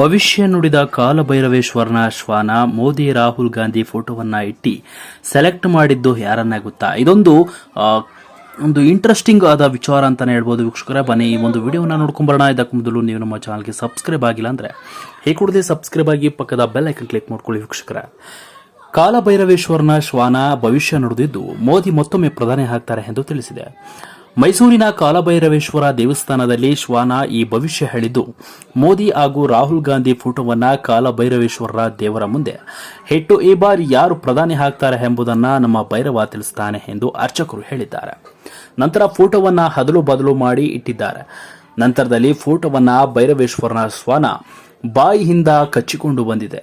ಭವಿಷ್ಯ ನುಡಿದ ಕಾಲಭೈರವೇಶ್ವರನ ಶ್ವಾನ ಮೋದಿ ರಾಹುಲ್ ಗಾಂಧಿ ಫೋಟೋವನ್ನ ಇಟ್ಟಿ ಸೆಲೆಕ್ಟ್ ಮಾಡಿದ್ದು ಯಾರನ್ನ ಗೊತ್ತಾ? ಇದೊಂದು ಒಂದು ಇಂಟ್ರೆಸ್ಟಿಂಗ್ ಆದ ವಿಚಾರ ಅಂತಾನೆ ಹೇಳ್ಬೋದು ವೀಕ್ಷಕರೇ. ಬನ್ನಿ, ಈ ಒಂದು ವಿಡಿಯೋನ ನೋಡ್ಕೊಂಬರೋಣ. ಇದಕ್ಕೆ ಮೊದಲು ನೀವು ನಮ್ಮ ಚಾನಲ್ಗೆ ಸಬ್ಸ್ಕ್ರೈಬ್ ಆಗಿಲ್ಲ ಅಂದರೆ ಹೇಗೆ ಕೊಡದೆ ಸಬ್ಸ್ಕ್ರೈಬ್ ಆಗಿ ಪಕ್ಕದ ಬೆಲ್ ಐಕನ್ ಕ್ಲಿಕ್ ಮಾಡ್ಕೊಳ್ಳಿ ವೀಕ್ಷಕರೇ. ಕಾಲಭೈರವೇಶ್ವರನ ಶ್ವಾನ ಭವಿಷ್ಯ ನುಡಿದಿದ್ದು ಮೋದಿ ಮತ್ತೊಮ್ಮೆ ಪ್ರಧಾನಿ ಆಗ್ತಾರೆ ಎಂದು ತಿಳಿಸಿದೆ. ಮೈಸೂರಿನ ಕಾಲಭೈರವೇಶ್ವರ ದೇವಸ್ಥಾನದಲ್ಲಿ ಶ್ವಾನ ಈ ಭವಿಷ್ಯ ಹೇಳಿದ್ದು, ಮೋದಿ ಹಾಗೂ ರಾಹುಲ್ ಗಾಂಧಿ ಫೋಟೋವನ್ನ ಕಾಲಭೈರವೇಶ್ವರರ ದೇವರ ಮುಂದೆ. ಹೆಟ್ಟು ಈ ಬಾರಿ ಯಾರು ಪ್ರಧಾನಿ ಆಗ್ತಾರೆ ಎಂಬುದನ್ನ ನಮ್ಮ ಭೈರವ ತಿಳಿಸ್ತಾನೆ ಎಂದು ಅರ್ಚಕರು ಹೇಳಿದ್ದಾರೆ. ನಂತರ ಫೋಟೋವನ್ನ ಹದಲು ಬದಲು ಮಾಡಿ ಇಟ್ಟಿದ್ದಾರೆ. ನಂತರದಲ್ಲಿ ಫೋಟೋವನ್ನ ಭೈರವೇಶ್ವರನ ಶ್ವಾನ ಬಾಯಿಯಿಂದ ಕಚ್ಚಿಕೊಂಡು ಬಂದಿದೆ.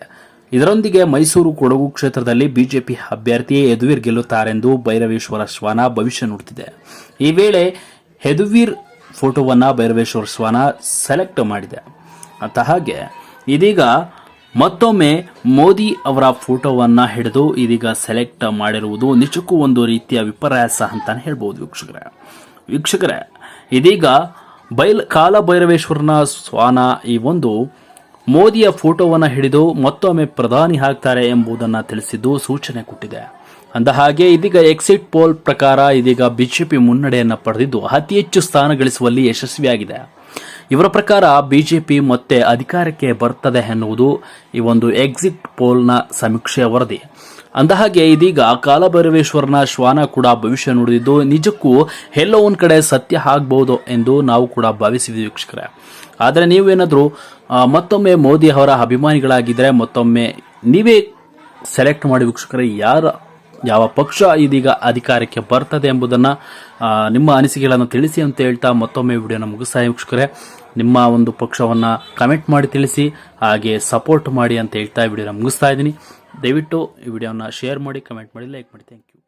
ಇದರೊಂದಿಗೆ ಮೈಸೂರು ಕೊಡಗು ಕ್ಷೇತ್ರದಲ್ಲಿ ಬಿಜೆಪಿ ಅಭ್ಯರ್ಥಿ ಯದುವೀರ್ ಗೆಲ್ಲುತ್ತಾರೆಂದು ಭೈರವೇಶ್ವರ ಶ್ವಾನ ಭವಿಷ್ಯ ನುಡಿದಿದೆ ಈ ವೇಳೆ ಯದುವೀರ್ ಫೋಟೋವನ್ನು ಭೈರವೇಶ್ವರ ಶ್ವಾನ ಸೆಲೆಕ್ಟ್ ಮಾಡಿದೆ. ಅಂತ ಹಾಗೆ ಇದೀಗ ಮತ್ತೊಮ್ಮೆ ಮೋದಿ ಅವರ ಫೋಟೋವನ್ನ ಹಿಡಿದು ಇದೀಗ ಸೆಲೆಕ್ಟ್ ಮಾಡಿರುವುದು ನಿಜಕ್ಕೂ ಒಂದು ರೀತಿಯ ವಿಪರ್ಯಾಸ ಅಂತಾನೆ ಹೇಳ್ಬೋದು ವೀಕ್ಷಕರೇ. ವೀಕ್ಷಕರೇ, ಇದೀಗ ಬೈಲ್ ಕಾಲ ಭೈರವೇಶ್ವರನ ಶ್ವಾನ ಈ ಒಂದು ಮೋದಿಯ ಫೋಟೋವನ್ನು ಹಿಡಿದು ಮತ್ತೊಮ್ಮೆ ಪ್ರಧಾನಿ ಆಗ್ತಾರೆ ಎಂಬುದನ್ನು ತಿಳಿಸಿದ್ದು ಸೂಚನೆ ಕೊಟ್ಟಿದೆ. ಅಂದ ಹಾಗೆ ಇದೀಗ ಎಕ್ಸಿಟ್ ಪೋಲ್ ಪ್ರಕಾರ ಇದೀಗ ಬಿಜೆಪಿ ಮುನ್ನಡೆಯನ್ನು ಪಡೆದಿದ್ದು ಅತಿ ಹೆಚ್ಚು ಸ್ಥಾನ ಗಳಿಸುವಲ್ಲಿ ಯಶಸ್ವಿಯಾಗಿದೆ. ಇವರ ಪ್ರಕಾರ ಬಿಜೆಪಿ ಮತ್ತೆ ಅಧಿಕಾರಕ್ಕೆ ಬರ್ತದೆ ಎನ್ನುವುದು ಈ ಒಂದು ಎಕ್ಸಿಟ್ ಪೋಲ್ನ ಸಮೀಕ್ಷೆಯ ವರದಿ. ಅಂದಹಾಗೆ ಇದೀಗ ಕಾಲಭೈರವೇಶ್ವರನ ಶ್ವಾನ ಕೂಡ ಭವಿಷ್ಯ ನುಡಿದಿದ್ದು, ನಿಜಕ್ಕೂ ಎಲ್ಲೋ ಒಂದು ಕಡೆ ಸತ್ಯ ಆಗ್ಬಹುದು ಎಂದು ನಾವು ಕೂಡ ಭಾವಿಸಿದ್ವಿ ವೀಕ್ಷಕರೇ. ಆದರೆ ನೀವೇನಾದರೂ ಮತ್ತೊಮ್ಮೆ ಮೋದಿ ಅವರ ಅಭಿಮಾನಿಗಳಾಗಿದ್ದರೆ ಮತ್ತೊಮ್ಮೆ ನೀವೇ ಸೆಲೆಕ್ಟ್ ಮಾಡಿ ವೀಕ್ಷಕರೇ, ಯಾರ ಯಾವ ಪಕ್ಷ ಇದೀಗ ಅಧಿಕಾರಕ್ಕೆ ಬರ್ತದೆ ಎಂಬುದನ್ನು ನಿಮ್ಮ ಅನಿಸಿಕೆಗಳನ್ನು ತಿಳಿಸಿ ಅಂತ ಹೇಳ್ತಾ ಮತ್ತೊಮ್ಮೆ ವಿಡಿಯೋನ ಮುಗಿಸ್ತಾ ವೀಕ್ಷಕರೇ. ನಿಮ್ಮ ಒಂದು ಪಕ್ಷವನ್ನು ಕಮೆಂಟ್ ಮಾಡಿ ತಿಳಿಸಿ, ಹಾಗೆ ಸಪೋರ್ಟ್ ಮಾಡಿ ಅಂತ ಹೇಳ್ತಾ ವಿಡಿಯೋನ ಮುಗಿಸ್ತಾ ಇದ್ದೀನಿ. ದಯವಿಟ್ಟು ಈ ವಿಡಿಯೋನ ಶೇರ್ ಮಾಡಿ, ಕಮೆಂಟ್ ಮಾಡಿ, ಲೈಕ್ ಮಾಡಿ. Thank you.